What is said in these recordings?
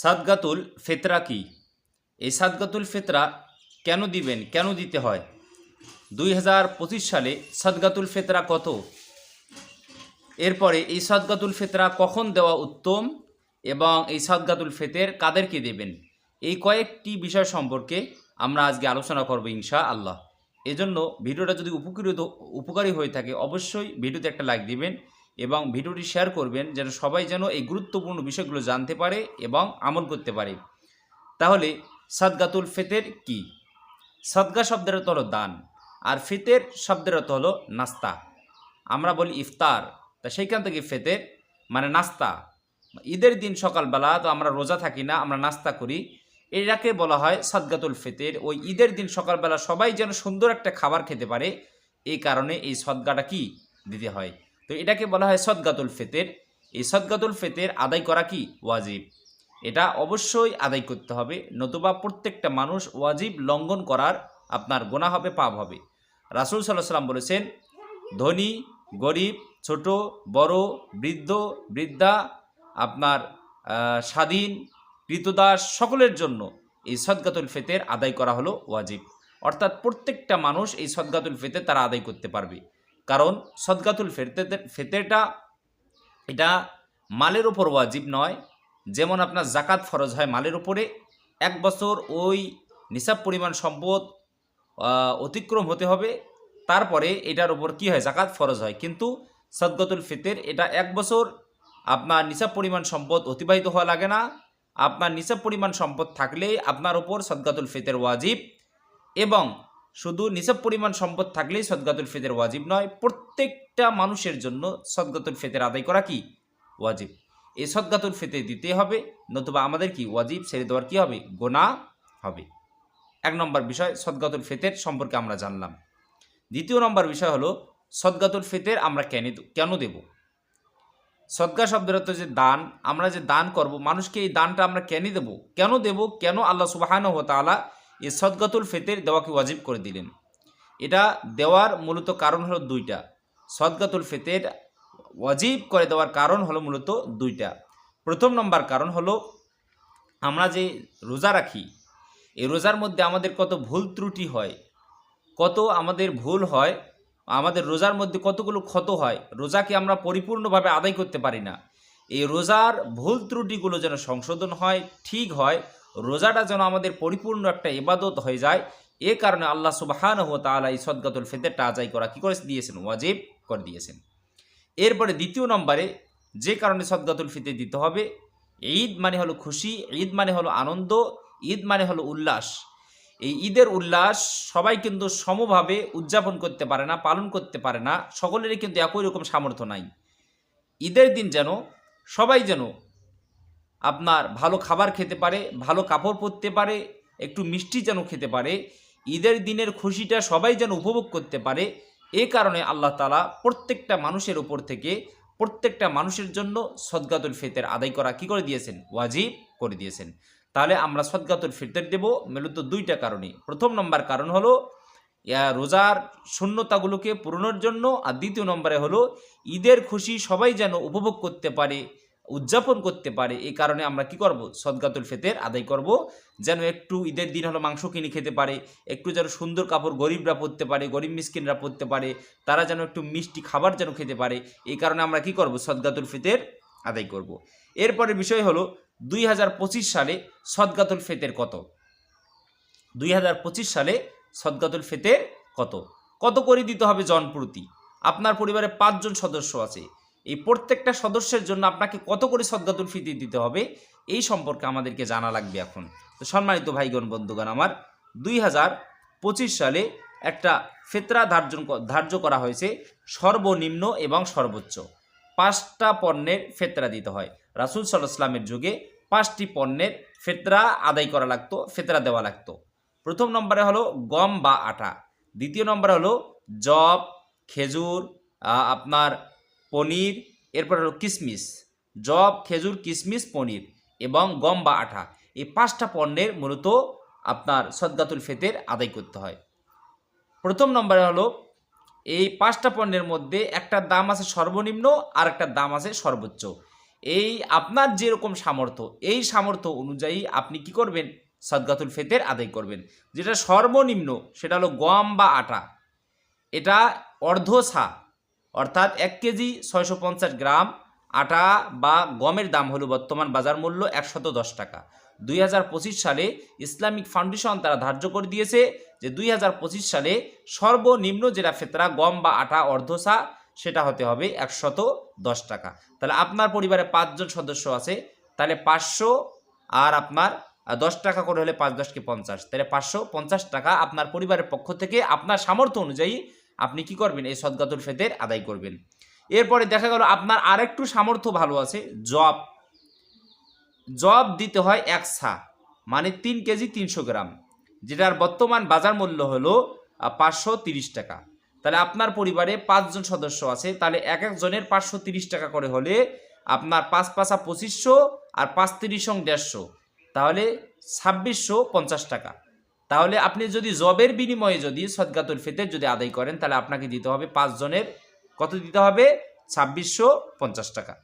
সাদগাতুল ফেতরা কি? এই সাদগাতুল ফেতরা কেন দিবেন, কেন দিতে হয়? দুই হাজার পঁচিশ সালে সাদগাতুল ফেতরা কত? এরপরে এই সাদগাতুল ফেতরা কখন দেওয়া উত্তম এবং এই সাদগাতুল ফেতের কাদেরকে দেবেন? এই কয়েকটি বিষয় সম্পর্কে আমরা আজকে আলোচনা করব ইনশা আল্লাহ এজন্য ভিডিওটা যদি উপকৃত, উপকারী হয়ে থাকে, অবশ্যই ভিডিওতে একটা লাইক দিবেন এবং ভিডিওটি শেয়ার করবেন যেন সবাই যেন এই গুরুত্বপূর্ণ বিষয়গুলো জানতে পারে এবং আমল করতে পারে। তাহলে, সাদগাতুল ফেতের কি? সদগা শব্দের অর্থ হলো দান, আর ফিতের শব্দের অর্থ হলো নাস্তা। আমরা বলি ইফতার, তা সেইখান থেকে ফেতের মানে নাস্তা। ঈদের দিন সকালবেলা তো আমরা রোজা থাকি না, আমরা নাস্তা করি। এটাকে বলা হয় সদগাতুল ফেতের। ওই ঈদের দিন সকালবেলা সবাই যেন সুন্দর একটা খাবার খেতে পারে, এই কারণে এই সদগাটা কি? দিতে হয়। তো এটাকে বলা হয় সদগাতুল ফেতের। এই সদগাতুল ফেতের আদায় করা কি? ওয়াজিব। এটা অবশ্যই আদায় করতে হবে। নতুবা প্রত্যেকটা মানুষ ওয়াজিব লঙ্ঘন করার আপনার গোনা হবে, পাপ হবে। রাসুল সাল্লাহ সাল্লাম বলেছেন, ধনী, গরিব, ছোট, বড়, বৃদ্ধ, বৃদ্ধা, আপনার স্বাধীন, কৃতদাস সকলের জন্য এই সদগাতুল ফেতের আদায় করা হলো ওয়াজিব। অর্থাৎ প্রত্যেকটা মানুষ এই সদগাতুল ফেতের তারা আদায় করতে পারবে। কারণ সদগাতুল ফেতের ফেতেটা এটা মালের ওপর ওয়াজিব নয়। যেমন আপনার জাকাত ফরজ হয় মালের উপরে, এক বছর ওই নিসাব পরিমাণ সম্পদ অতিক্রম হতে হবে। তারপরে এটার ওপর কি হয়? জাকাত ফরজ হয়। কিন্তু সদগতুল ফিতের এটা এক বছর আপনার নিসাব পরিমাণ সম্পদ অতিবাহিত হওয়া লাগে না। আপনার নিসাব পরিমাণ সম্পদ থাকলেই আপনার ওপর সদগাতুল ফিতের ওয়াজিব এবং শুধু নিসাব পরিমাণ সম্পদ থাকলেই সদগাতুল ফিতের ওয়াজিব নয়, প্রত্যেকটা মানুষের জন্য সদগাতুল ফেতের আদায় করা কি? ওয়াজিব। এই সদগাতুল ফেতে দিতে হবে, নতুবা আমাদের কি ওয়াজিব ছেড়ে দেওয়ার কি হবে? গোনা হবে। এক নম্বর বিষয়, সদগাতুল ফেতের সম্পর্কে আমরা জানলাম। দ্বিতীয় নম্বর বিষয় হলো, সদগাতুল ফিতের আমরা কেন কেন দেব? সদগা শব্দের অর্থ যে দান, আমরা যে দান করব, মানুষকে এই দানটা আমরা কেন দেব? কেন দেব? কেন আল্লাহ সুবাহান ও তালা এই ফেতের দেওয়াকে ওয়াজিব করে দিলেন। এটা দেওয়ার মূলত কারণ হলো দুইটা। সদগাতুল ফেতের ওয়াজিব করে দেওয়ার কারণ হলো মূলত দুইটা। প্রথম নম্বর কারণ হলো আমরা যে রোজা রাখি এই রোজার মধ্যে আমাদের কত ভুল ত্রুটি হয়, কত আমাদের ভুল হয়, আমাদের রোজার মধ্যে কতগুলো ক্ষত হয়, রোজাকে আমরা পরিপূর্ণভাবে আদায় করতে পারি না। এই রোজার ভুল ত্রুটিগুলো যেন সংশোধন হয়, ঠিক হয় রোজাটা যেন আমাদের পরিপূর্ণ একটা ইবাদত হয়ে যায়। এ কারণে আল্লাহ সুবাহান ও তালা এই সদগাতুল ফেতেরটা আদায় করা কী করে দিয়েছেন, ওয়াজিব করে দিয়েছেন। এরপরে দ্বিতীয় নম্বরে যে কারণে সদগাতুল ফিতে দিতে হবে, ঈদ মানে হলো খুশি, ঈদ মানে হলো আনন্দ, ঈদ মানে হলো উল্লাস। এই ঈদের উল্লাস সবাই কিন্তু সমভাবে উদযাপন করতে পারে না, পালন করতে পারে না, সকলেরই কিন্তু একই রকম সামর্থ্য নাই। ঈদের দিন যেন সবাই যেন আপনার ভালো খাবার খেতে পারে, ভালো কাপড় পরতে পারে, একটু মিষ্টি যেন খেতে পারে, ঈদের দিনের খুশিটা সবাই যেন উপভোগ করতে পারে, এ কারণে আল্লাহ তালা প্রত্যেকটা মানুষের ওপর থেকে প্রত্যেকটা মানুষের জন্য সদগাতুল ফিতের আদায় করা কি করে দিয়েছেন? ওয়াজিব করে দিয়েছেন। তাহলে আমরা সদগাতুল ফিতর দেব মূলত দুইটা কারণে। প্রথম নম্বর কারণ হলো রোজার শূন্যতাগুলোকে পূরণের জন্য, আর দ্বিতীয় নম্বরে হলো, ঈদের খুশি সবাই যেন উপভোগ করতে পারে উদযাপন করতে পারে, এই কারণে আমরা কি করব? সদগাতুল ফেতের আদায় করব। যেন একটু ঈদের দিন হলো মাংস কিনে খেতে পারে, একটু যেন সুন্দর কাপড় গরিবরা পরতে পারে, গরিব মিসকিনরা পরতে পারে, তারা যেন একটু মিষ্টি খাবার যেন খেতে পারে, এই কারণে আমরা কি করব? সদগাতুল ফেতের আদায় করব। এরপরে বিষয় হলো দুই হাজার পঁচিশ সালে সদগাতুল ফেতের কত? দুই হাজার পঁচিশ সালে সদগাতুল ফেতের কত? কত করে দিতে হবে জনপ্রতি? আপনার পরিবারে পাঁচজন সদস্য আছে। এই প্রত্যেকটা সদস্যের জন্য আপনাকে কত করে সদগাতুল ফিতে দিতে হবে, এই সম্পর্কে আমাদেরকে জানা লাগবে এখন। তো সম্মানিত ভাইগণ, বন্ধুগণ, আমার দুই হাজার পঁচিশ সালে একটা ফেতরা ধার্য ধার্য করা হয়েছে, সর্বনিম্ন এবং সর্বোচ্চ। পাঁচটা পণ্যের ফেতরা দিতে হয়। রাসুল সাল্লাহ সাল্লামের যুগে পাঁচটি পণ্যের ফেতরা আদায় করা লাগতো, ফেতরা দেওয়া লাগতো। প্রথম নম্বরে হলো গম বা আটা। দ্বিতীয় নম্বরে হলো জব, খেজুর আপনার পনির, এরপর হলো কিশমিশ জব খেজুর কিশমিশ পনির এবং গম বা আঠা। এই পাঁচটা পণ্যের মূলত আপনার সদগাতুল ফেতের আদায় করতে হয়। প্রথম নম্বরে হলো, এই পাঁচটা পণ্যের মধ্যে একটা দাম আছে সর্বনিম্ন আর একটার দাম আছে সর্বোচ্চ। এই আপনার যেরকম সামর্থ্য, এই সামর্থ্য অনুযায়ী আপনি কি করবেন? সদগাতুল ফেতের আদায় করবেন। যেটা সর্বনিম্ন, সেটা হলো গম বা আটা এটা অর্ধ সা অর্থাৎ এক কেজি ছয়শো পঞ্চাশ গ্রাম আটা বা গমের দাম হলো বর্তমান বাজার মূল্য একশত দশ টাকা। দুই হাজার পঁচিশ সালে ইসলামিক ফাউন্ডেশন তারা ধার্য করে দিয়েছে যে দুই হাজার পঁচিশ সালে সর্বনিম্ন যেটা ফেতরা, গম বা আটা, অর্ধসা, সেটা হতে হবে একশত দশ টাকা। তাহলে আপনার পরিবারে পাঁচজন সদস্য আছে, তাহলে পাঁচশো আর আপনার দশ টাকা করে হলে পাঁচ দশকে পঞ্চাশ। তাহলে পাঁচশো পঞ্চাশ টাকা আপনার পরিবারের পক্ষ থেকে আপনার সামর্থ্য অনুযায়ী আপনি কি করবেন? এই সদগাতুল ফেতের আদায় করবেন। এরপরে দেখা গেল আপনার আরেকটু সামর্থ্য ভালো আছে, জব। জব দিতে হয় এক সা মানে তিন কেজি তিনশো গ্রাম, যেটার বর্তমান বাজার মূল্য হলো পাঁচশো তিরিশ টাকা। তাহলে আপনার পরিবারে পাঁচজন সদস্য আছে, তাহলে এক একজনের পাঁচশো তিরিশ টাকা করে হলে আপনার পাঁচ পাঁচা পঁচিশশো আর পাঁচ তিরিশ দেড়শো, তাহলে ছাব্বিশশো পঞ্চাশ টাকা। তাহলে আপনি যদি জবের বিনিময়ে যদি সদগাতুল ফিতের যদি আদায় করেন, তাহলে আপনাকে দিতে হবে পাঁচজনের কত দিতে হবে? ছাব্বিশশো পঞ্চাশ টাকা।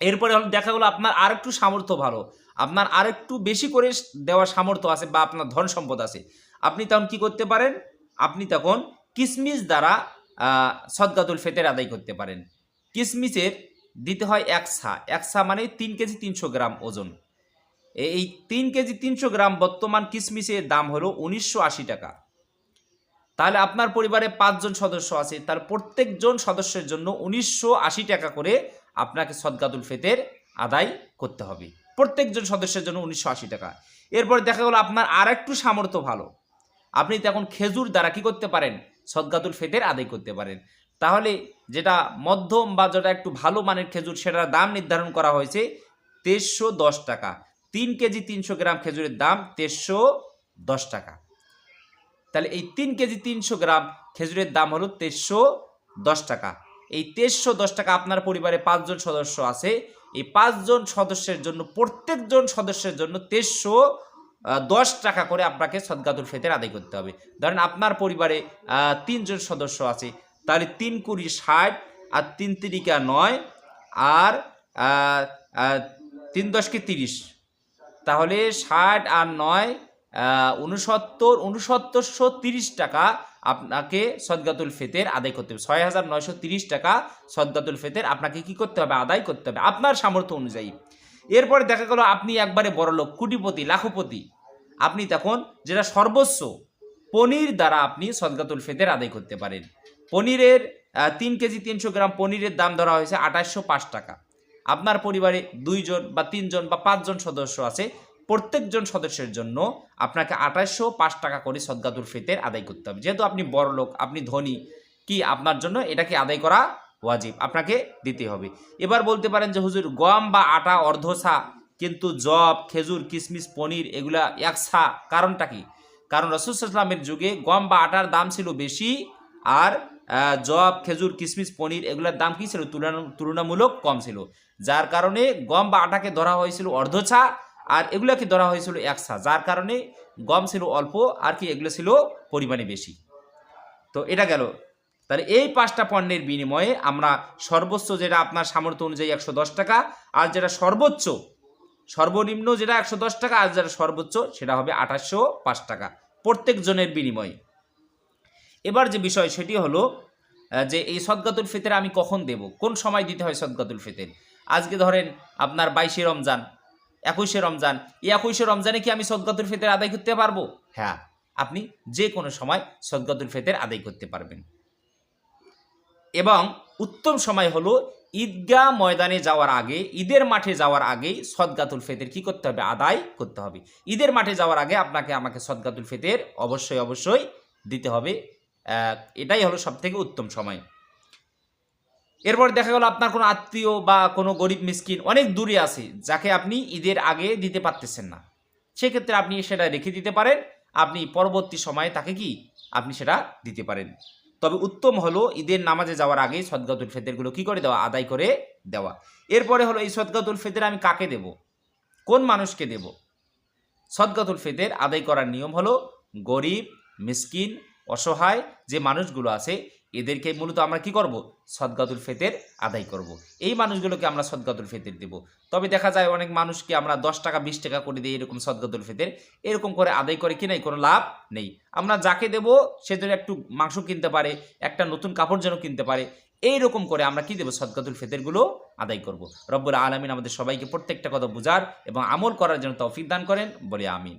এরপরে হলো দেখা গেলো আপনার আর একটু সামর্থ্য ভালো। আপনার আরেকটু বেশি করে দেওয়ার সামর্থ্য আছে বা আপনার ধন সম্পদ আছে। আপনি তখন কি করতে পারেন? আপনি তখন কিসমিস দ্বারা সদগাতুল ফেতের আদায় করতে পারেন। কিসমিসের দিতে হয় এক সা এক সা মানে তিন কেজি তিনশো গ্রাম ওজন। এই তিন কেজি তিনশো গ্রাম বর্তমান কিসমিসের দাম হলো উনিশশো আশি টাকা। তাহলে আপনার পরিবারে পাঁচজন সদস্য আছে, তার প্রত্যেকজন সদস্যের জন্য উনিশশো আশি টাকা করে আপনাকে সদগাতুল ফেতের আদায় করতে হবে। প্রত্যেকজন সদস্যের জন্য উনিশশো আশি টাকা। এরপরে দেখা গেলো আপনার আর একটু সামর্থ্য ভালো। আপনি তখন খেজুর দ্বারা কি করতে পারেন? সদগাতুল ফেতের আদায় করতে পারেন। তাহলে যেটা মধ্যম বা যেটা একটু ভালো মানের খেজুর, সেটার দাম নির্ধারণ করা হয়েছে তেইশশো দশ টাকা। তিন কেজি তিনশো গ্রাম খেজুরের দাম তেইশশো দশ টাকা। তাহলে এই তিন কেজি তিনশো গ্রাম খেজুরের দাম হলো তেইশশো দশ টাকা। এই তেইশশো দশ টাকা আপনার পরিবারে পাঁচজন সদস্য আছে, এই পাঁচজন সদস্যের জন্য, প্রত্যেকজন সদস্যের জন্য তেইশশো দশ টাকা করে আপনাকে সদগাতুল ফেতের আদায় করতে হবে। ধরেন আপনার পরিবারে তিনজন সদস্য আছে, তাহলে তিন কুড়ি ষাট আর তিন তিরিকা নয় আর তিন দশকে তিরিশ। তাহলে ষাট আর নয় উনসত্তর উনসত্তরশো তিরিশ টাকা আপনাকে সদগাতুল ফেতের আদায় করতে হবে। ছয় হাজার নয়শো তিরিশ টাকা সদগাতুল ফেতের আপনাকে কি করতে হবে? আদায় করতে হবে। আপনার সামর্থ্য অনুযায়ী। এরপরে দেখা গেল আপনি একবারে বড় লোক, কোটিপতি, লাখপতি। আপনি তখন যেটা সর্বোচ্চ পনির দ্বারা আপনি সদগাতুল ফেতের আদায় করতে পারেন। পনিরের তিন কেজি তিনশো গ্রাম পনিরের দাম ধরা হয়েছে আঠাশশো পাঁচ টাকা। আপনার পরিবারে দুইজন বা তিনজন বা পাঁচজন সদস্য আছে, প্রত্যেকজন সদস্যের জন্য আপনাকে আঠাশশো পাঁচ টাকা করে সদগাতুল ফিতের আদায় করতে হবে। যেহেতু আপনি বড় লোক, আপনি ধনী, কি আপনার জন্য এটাকে আদায় করা ওয়াজিব, আপনাকে দিতে হবে। এবার বলতে পারেন যে হুজুর, গম বা আটা অর্ধসা কিন্তু জব, খেজুর কিশমিশ পনির, এগুলা একসা, কারণটা কি? কারণ রসুলামের যুগে গম বা আটার দাম ছিল বেশি আর জব, খেজুর কিশমিশ পনির, এগুলোর দাম কী ছিল? তুলনা- তুলনামূলক কম ছিল। যার কারণে গম বা আটাকে ধরা হয়েছিল অর্ধছা, আর এগুলোকে ধরা হয়েছিল একসা যার কারণে গম ছিল অল্প, আর কি এগুলো ছিল পরিমাণে বেশি। তো এটা গেল। তাহলে এই পাঁচটা পণ্যের বিনিময়ে আমরা সর্বোচ্চ যেটা আপনার সামর্থ্য অনুযায়ী একশো দশ টাকা, আর যেটা সর্বোচ্চ, সর্বনিম্ন যেটা একশো দশ টাকা, আর যেটা সর্বোচ্চ সেটা হবে আঠাশশো পাঁচ টাকা প্রত্যেক জনের বিনিময়ে। এবার যে বিষয় সেটি হলো যে এই সদগাতুল ফিতের আমি কখন দেব? কোন সময় দিতে হয় সদগাতুল ফিতের? আজকে ধরেন আপনার বাইশে রমজান একুশে রমজান এই একুশে রমজানে কি আমি সদগাতুল ফিতের আদায় করতে পারব? হ্যাঁ। আপনি যে কোনো সময় সদগাতুল ফিতের আদায় করতে পারবেন। এবং উত্তম সময় হলো ঈদগাহ ময়দানে যাওয়ার আগে ঈদের মাঠে যাওয়ার আগেই সদগাতুল ফেতের কি করতে হবে? আদায় করতে হবে। ঈদের মাঠে যাওয়ার আগে আপনাকে আমাকে সদগাতুল ফেতের অবশ্যই অবশ্যই দিতে হবে। এটাই হলো সব থেকে উত্তম সময়। এরপর দেখা গেল আপনার কোনো আত্মীয় বা কোনো গরিব মিসকিন অনেক দূরে আছে, যাকে আপনি ঈদের আগে দিতে পারতেছেন না। সেক্ষেত্রে আপনি সেটা রেখে দিতে পারেন। আপনি পরবর্তী সময়ে তাকে কি? আপনি সেটা দিতে পারেন। তবে উত্তম হলো ঈদের নামাজে যাওয়ার আগে সদগাতুল ফেতেরগুলো কি করে দেওয়া? আদায় করে দেওয়া। এরপরে হলো এই সদগাতুল ফেতের আমি কাকে দেব? কোন মানুষকে দেব? সদগাতুল ফেতের আদায় করার নিয়ম হলো গরিব, মিসকিন অসহায় যে মানুষগুলো আছে, এদেরকে মূলত আমরা কি করব? সদগাতুল ফেতের আদায় করব। এই মানুষগুলোকে আমরা সদগাতুল ফেতের দেব। তবে দেখা যায় অনেক মানুষকে আমরা দশ টাকা, বিশ টাকা করে দিই এরকম সদগাতুল ফেতের, এরকম করে আদায় করে কি নাই? কোনো লাভ নেই। আমরা যাকে দেব, সে যেন একটু মাংস কিনতে পারে, একটা নতুন কাপড় যেন কিনতে পারে এই রকম করে আমরা কি দেবো? সদকাতুল ফেতেরগুলো আদায় করব। রব্বুল আলমিন আমাদের সবাইকে প্রত্যেকটা কথা বুঝার এবং আমল করার জন্য তৌফিক দান করেন। বলে আমিন।